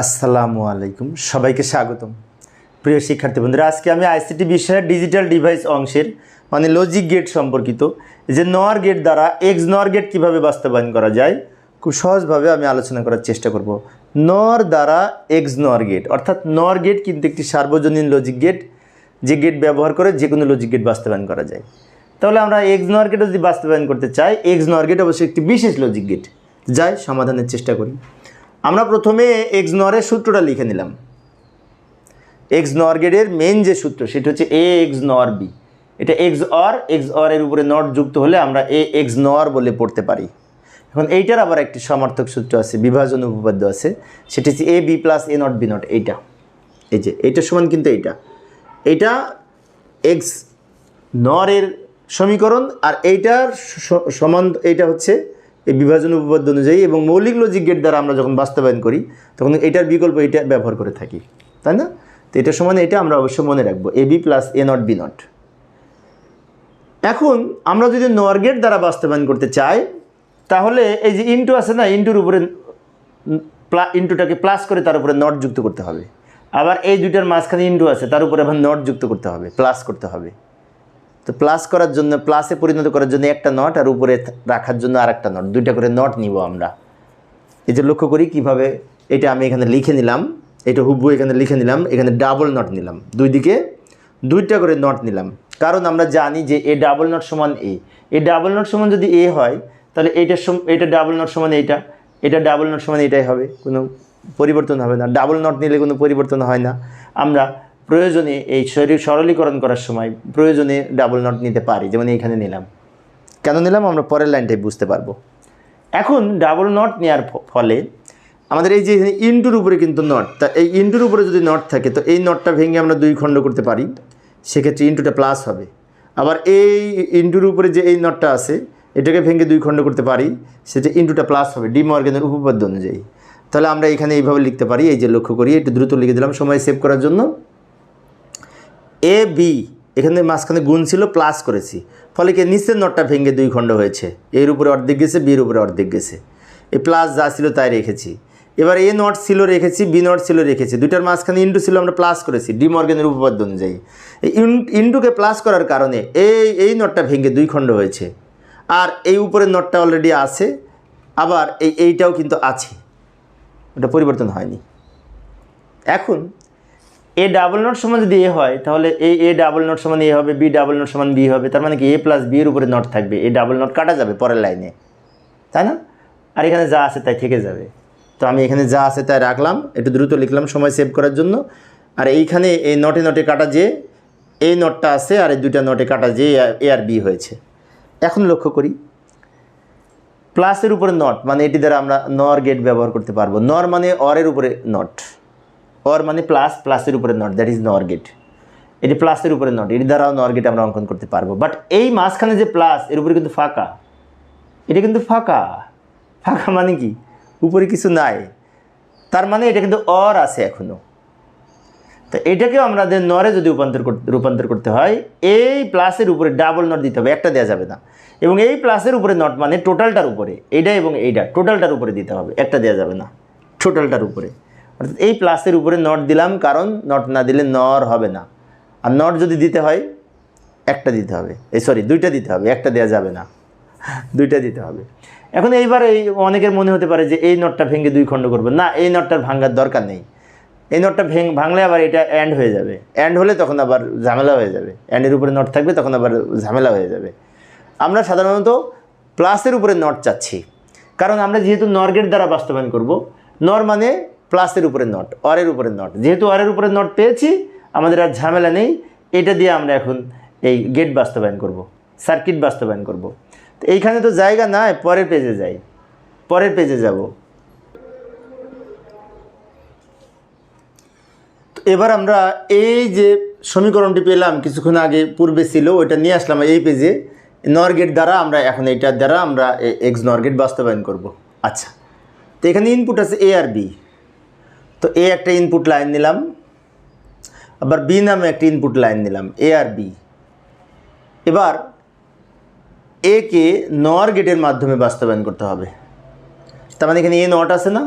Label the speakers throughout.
Speaker 1: আসসালামু আলাইকুম। সবাইকে স্বাগতম। প্রিয় শিক্ষার্থী বন্ধুরা, আজকে আমি আইসিটি বিষয়ের ডিজিটাল ডিভাইস অংশের মানে লজিক গেট সম্পর্কিত যে নর গেট দ্বারা এক্স নর গেট কীভাবে বাস্তবায়ন করা যায়, খুব সহজভাবে আমি আলোচনা করার চেষ্টা করব। নর দ্বারা এক্স নর গেট অর্থাৎ নর গেট কিন্তু একটি সার্বজনীন লজিক গেট যে গেট ব্যবহার করে যে কোনো লজিক গেট বাস্তবায়ন করা যায়। তাহলে আমরা এক্স নর গেটও যদি বাস্তবায়ন করতে চাই এক্স নর গেট অবশ্যই একটি বিশেষ লজিক গেট যাই, সমাধানের চেষ্টা করি। আমরা প্রথমে এক্স নরের সূত্রটা লিখে নিলাম। এক্স নর গেটের মেন যে সূত্র, সেটা হচ্ছে এ এক্স নর বি এটা এক্স অর এক্স অর এর উপরে নট যুক্ত হলে আমরা এ এক্স নর বলে পড়তে পারি। এখন এইটার আবার একটি সমার্থক সূত্র আছে, বিভাজন উপপাদ্য আছে। সেটি হচ্ছে A B plus A not B not, এইটা। এই যে এইটা সমান কিন্তু এইটা। এইটা এক্স নরের সমীকরণ আর এইটার সমান, এইটা হচ্ছে এই বিভাজন উপপাদ্য অনুযায়ী এবং মৌলিক লজিক গেট দ্বারা আমরা যখন বাস্তবায়ন করি, তখন এটার বিকল্প এটা ব্যবহার করে থাকি। তাই না? তো এটার সমান এটা আমরা অবশ্যই মনে রাখব A B plus A not B not এখন আমরা যদি নর গেট দ্বারা বাস্তবায়ন করতে চাই, তাহলে এই যে ইন্টু আছে না ইন্টুর উপরে প্লা ইন্টুটাকে প্লাস করে তার উপরে নট যুক্ত করতে হবে। আবার এই দুইটার মাঝখানে ইন্টু আছে, তার উপরে আবার নট যুক্ত করতে হবে প্লাস করতে হবে। তো প্লাস করার জন্য প্লাসে পরিণত করার জন্য একটা নট আর উপরে রাখার জন্য আর একটা নট দুইটা করে নট নিব আমরা। এই যে লক্ষ্য করি কীভাবে এটা আমি এখানে লিখে নিলাম। এটা হুবু এখানে লিখে নিলাম। এখানে ডাবল নট নিলাম। দুই দিকে দুইটা করে নট নিলাম। কারণ আমরা জানি যে এ ডাবল নট সমান এ। এই ডাবল নট সমান যদি এ হয়, তাহলে সম- এটা ডাবল নট সমান এইটা। এটা ডাবল নট সমান এটাই হবে। কোনো পরিবর্তন হবে না। ডাবল নট নিলে কোনো পরিবর্তন হয় না। আমরা প্রয়োজনে এই শরীর সরলীকরণ করার সময় প্রয়োজনে ডাবল নট নিতে পারি, যেমন এইখানে নিলাম। কেন নিলাম? আমরা পরের লাইনটাই বুঝতে পারব। এখন ডাবল নট নেওয়ার ফলে আমাদের এই যে ইন্টুর উপরে কিন্তু নট তা এই ইন্টুর উপরে যদি নট থাকে, তো এই নটটা ভেঙে আমরা দুই খণ্ড করতে পারি, সেক্ষেত্রে ইন্টুটা প্লাস হবে। আবার এই ইন্টুর উপরে যে এই নটটা আছে, এটাকে ভেঙে দুই খণ্ড করতে পারি, সেটা ইন্টুটা প্লাস হবে ডি মর্গেনের উপপাদ্য অনুযায়ী। তাহলে আমরা এখানে এইভাবে লিখতে পারি, এই যে লক্ষ্য করি একটু দ্রুত লিখে দিলাম সময় সেভ করার জন্য। এ বি এখানে মাঝখানে গুণ ছিল প্লাস করেছি। ফলে কি, নিচের নটটা ভেঙে দুই খণ্ড হয়েছে। এর উপরে অর্ধেক গেছে বির উপরে অর্ধেক গেছে। এই প্লাস যা ছিল তাই রেখেছি। এবার এ নট ছিল, রেখেছি বি নট ছিল, রেখেছি। দুইটার মাঝখানে ইন্টু ছিল, আমরা প্লাস করেছি ডি মর্গেনের উপপাদ্য অনুযায়ী। এই ইন- ইন্টুকে প্লাস করার কারণে এই এই নটটা ভেঙে দুই খণ্ড হয়েছে। আর এই উপরের নটটা অলরেডি আছে, আবার এই, এইটাও কিন্তু আছে। ওটা পরিবর্তন হয়নি। এখন এ ডাবল নট সমান যদি এ হয়, তাহলে এই এ ডাবল নট সমান এ হবে বি ডাবল নট সমান বি হবে, তার মানে কি এ প্লাস বি এর উপরে নট থাকবে এ ডাবল নট কাটা যাবে পরের লাইনে তাই না? আর এখানে যা আছে তাই থেকে যাবে। তো আমি এখানে যা আছে তাই রাখলাম, একটু দ্রুত লিখলাম সময় সেভ করার জন্য। আর এইখানে এই নটে নটে কাটা যে, এই নটটা আছে আর এই দুইটা নটে কাটা যে এ আর বি হয়েছে। এখন লক্ষ্য করি। প্লাসের উপরে নট মানে এটি দ্বারা আমরা নর গেট ব্যবহার করতে পারব। নর মানে অরের উপরে নট অর মানে প্লাস প্লাসের উপরে not that is NOR gate এটি প্লাসের উপরে নট এটি দ্বারাও নর গেট আমরা অঙ্কন করতে পারব। বাট এই মাঝখানে যে প্লাস এর উপরে কিন্তু ফাঁকা। এটা কিন্তু ফাঁকা। ফাঁকা মানে কি? উপরে কিছু নাই। তার মানে এটা কিন্তু অর আছে এখনও। তো এটাকেও আমাদের নরে যদি রূপান্তর রূপান্তর করতে হয়, এই প্লাসের উপরে ডাবল নট দিতে হবে, একটা দেওয়া যাবে না। এবং এই প্লাসের উপরে নট মানে টোটালটার উপরে। এইটা এবং এইটা টোটালটার উপরে দিতে হবে, একটা দেওয়া যাবে না। টোটালটার উপরে। অর্থাৎ এই প্লাসের উপরে নট দিলাম কারণ নট না দিলে নর হবে না। আর নট যদি দিতে হয়, একটা দিতে হবে। এই সরি দুইটা দিতে হবে, একটা দেওয়া যাবে না। দুইটা দিতে হবে। এখন এইবার এই অনেকের মনে হতে পারে যে এই নটটা ভেঙে দুই খণ্ড করব না, এই নটটার ভাঙার দরকার নেই। এই নটটা ভেঙ, ভাঙলে আবার এটা অ্যান্ড হয়ে যাবে। অ্যান্ড হলে তখন আবার ঝামেলা হয়ে যাবে। অ্যান্ডের উপরে নট থাকবে, তখন আবার ঝামেলা হয়ে যাবে। আমরা সাধারণত প্লাসের উপরে নট চাচ্ছি। কারণ আমরা যেহেতু নর্গেট দ্বারা বাস্তবায়ন করব নর মানে প্লাসের উপরে নট, অরের উপরে নট। যেহেতু অরের উপরে নট পেয়েছি, আমাদের আর ঝামেলা নেই। এটা দিয়ে আমরা এখন এই গেট বাস্তবায়ন করব সার্কিট বাস্তবায়ন করব। তো এইখানে তো জায়গা নাই, পরের পেজে যাই। পরের পেজে যাব। তো এবার আমরা এই যে সমীকরণটি পেলাম কিছুক্ষণ আগে পূর্বে ছিল, ওইটা নিয়ে আসলাম এই পেজে নর গেট দ্বারা আমরা এখন এইটার দ্বারা আমরা এক্স নর গেট বাস্তবায়ন করব। আচ্ছা তো এখানে ইনপুট আছে এ আর বি তো এ একটা ইনপুট লাইন নিলাম, আবার বি নামে একটা ইনপুট লাইন নিলাম এ আর বি এবার এ কে নর গেটের মাধ্যমে বাস্তবায়ন করতে হবে। তার মানে এখানে এ নট আছে না?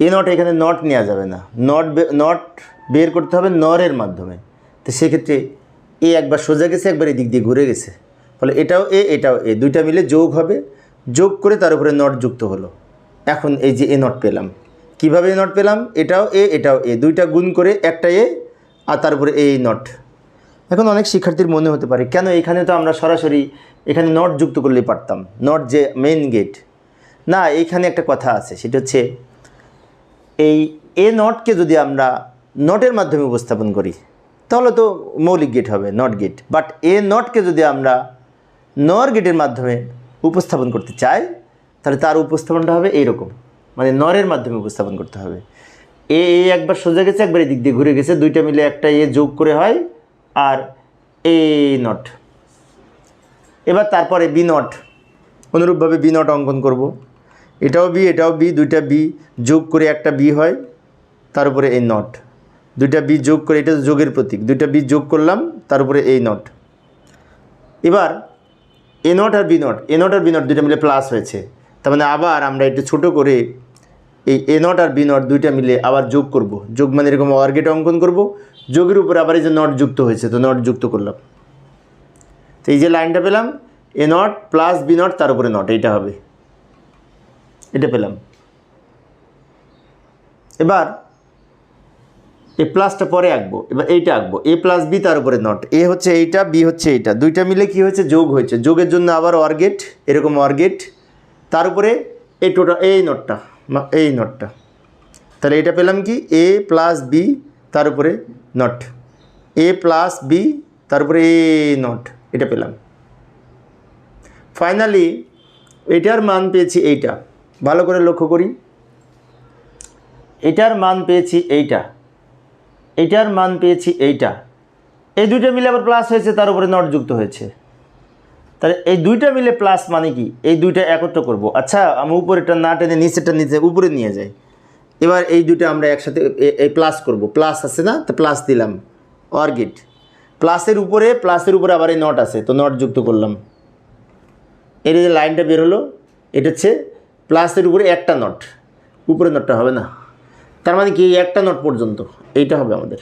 Speaker 1: এ নট এখানে নট নেওয়া যাবে না। নট নট বের করতে হবে নরের মাধ্যমে। তো সেক্ষেত্রে এ একবার সোজা গেছে, একবার এদিক দিয়ে ঘুরে গেছে। ফলে এটাও এ এটাও এ দুইটা মিলে যোগ হবে। যোগ করে তার উপরে নট যুক্ত হলো। এখন এই যে এ নট পেলাম। কীভাবে নট পেলাম? এটাও এ এটাও এ। দুইটা গুণ করে একটা এ, আর তার উপরে এ নট এখন অনেক শিক্ষার্থীর মনে হতে পারে, কেন এখানে তো আমরা সরাসরি এখানে নট যুক্ত করলেই পারতাম? নট যে মেইন গেট না এইখানে একটা কথা আছে, সেটা হচ্ছে এই এ নটকে যদি আমরা নটের মাধ্যমে উপস্থাপন করি, তাহলে তো মৌলিক গেট হবে নট গেট বাট এ নটকে যদি আমরা নর গেটের মাধ্যমে উপস্থাপন করতে চাই, তাহলে তার উপস্থাপনটা হবে এইরকম। মানে নরের মাধ্যমে উপস্থাপন করতে হবে। এ এ একবার সোজা গেছে, একবার এদিক দিয়ে ঘুরে গেছে, দুইটা মিলে একটা এ যোগ করে হয়, আর এ নট। এবার তারপরে বি নট, অনুরূপভাবে বি নট অঙ্কন করব। এটাও বি এটাও বি, দুইটা বি যোগ করে একটা বি হয়, তার উপরে এই নট। দুইটা বি যোগ করে, এটা যোগের প্রতীক, দুইটা বি যোগ করলাম, তার উপরে এই নট। এবার এ নট আর বি নট, এ নট আর বি নট দুইটা মিলে প্লাস হয়েছে, তার মানে আবার আমরা একটু ছোট করে এই এ নট আর বি নট দুইটা মিলে আবার যোগ করব। যোগ মানে এরকম অর্গেট অঙ্কন করব। যোগের উপর আবার এই যে নট যুক্ত হয়েছে, তো নট যুক্ত করলাম। তো এই যে লাইনটা পেলাম A not plus B not তার উপরে নট এইটা হবে। এটা পেলাম। এবার এ প্লাসটা পরে আঁকবো, এবার এইটা আঁকবো। এ প্লাস বি তার উপরে নট এ হচ্ছে এইটা বি হচ্ছে এইটা। দুইটা মিলে কি হয়েছে? যোগ হয়েছে। যোগের জন্য আবার অর্গেট এরকম অর্গেট তার উপরে এই টোটাল এই নটটা এই নটটা তাহলে এটা পেলাম কি? এ প্লাস বি তার উপরে নট এ প্লাস বি তার উপরে এ নট এটা পেলাম। ফাইনালি এটার মান পেয়েছি এইটা। ভালো করে লক্ষ্য করি। এটার মান পেয়েছি এইটা। এটার মান পেয়েছি এইটা। এই দুইটা মিলে আবার প্লাস হয়েছে, তার উপরে নট যুক্ত হয়েছে। তাহলে এই দুইটা মিলে প্লাস মানে কি? এই দুইটা একত্র করব। আচ্ছা আমি উপরেরটা না টেনে নিচেরটা নিচে উপরে নিয়ে যাই। এবার এই দুইটা আমরা একসাথে এই প্লাস করব। প্লাস আছে না? তো প্লাস দিলাম। অর্গেট প্লাসের উপরে প্লাসের উপরে আবার এই নট আছে। তো নট যুক্ত করলাম। এর যে লাইনটা বের হলো, এটা হচ্ছে প্লাসের উপরে একটা নট উপরে নটটা হবে না। তার মানে কি? একটা নট পর্যন্ত। এইটা হবে আমাদের।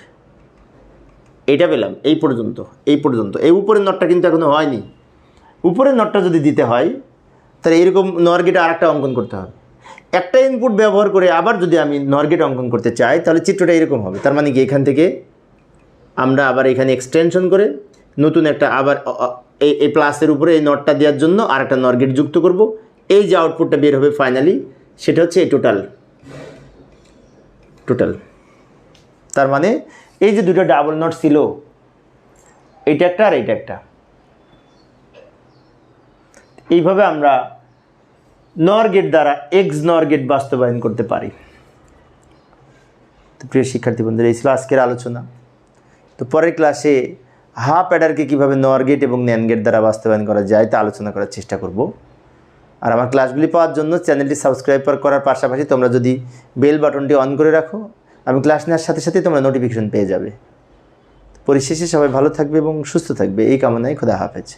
Speaker 1: এইটা পেলাম। এই পর্যন্ত। এই পর্যন্ত। এই উপরের নটটা কিন্তু এখনও হয়নি। উপরের নটটা যদি দিতে হয়, তাহলে এরকম নরগেটে আর একটা অঙ্কন করতে হবে। একটা ইনপুট ব্যবহার করে আবার যদি আমি নরগেট অঙ্কন করতে চাই, তাহলে চিত্রটা এরকম হবে। তার মানে কি, এখান থেকে আমরা আবার এখানে এক্সটেনশন করে নতুন একটা আবার এই এই প্লাসের উপরে এই নটটা দেওয়ার জন্য আর একটা নরগেট যুক্ত করব। এই যে আউটপুটটা বের হবে ফাইনালি সেটা হচ্ছে এই টোটাল টোটাল তার মানে এই যে দুটো ডাবল নট ছিল এইটা একটা আর এইটা একটা। এইভাবে আমরা নর গেট দ্বারা এক্স নর গেট বাস্তবায়ন করতে পারি। তো প্রিয় শিক্ষার্থী বন্ধুরা, এই ছিল আজকের আলোচনা। তো পরের ক্লাসে হাফ অ্যাডারকে কীভাবে নর গেট এবং ন্যান গেট দ্বারা বাস্তবায়ন করা যায় তা আলোচনা করার চেষ্টা করব। আর আমার ক্লাসগুলি পাওয়ার জন্য চ্যানেলটি সাবস্ক্রাইব করার পাশাপাশি তোমরা যদি বেল বাটনটি অন করে রাখো আমি ক্লাস নেওয়ার সাথে সাথে তোমরা নোটিফিকেশন পেয়ে যাবে। পরিশেষে সবাই ভালো থাকবে এবং সুস্থ থাকবে। এই কামনায় খোদা হাফেজ।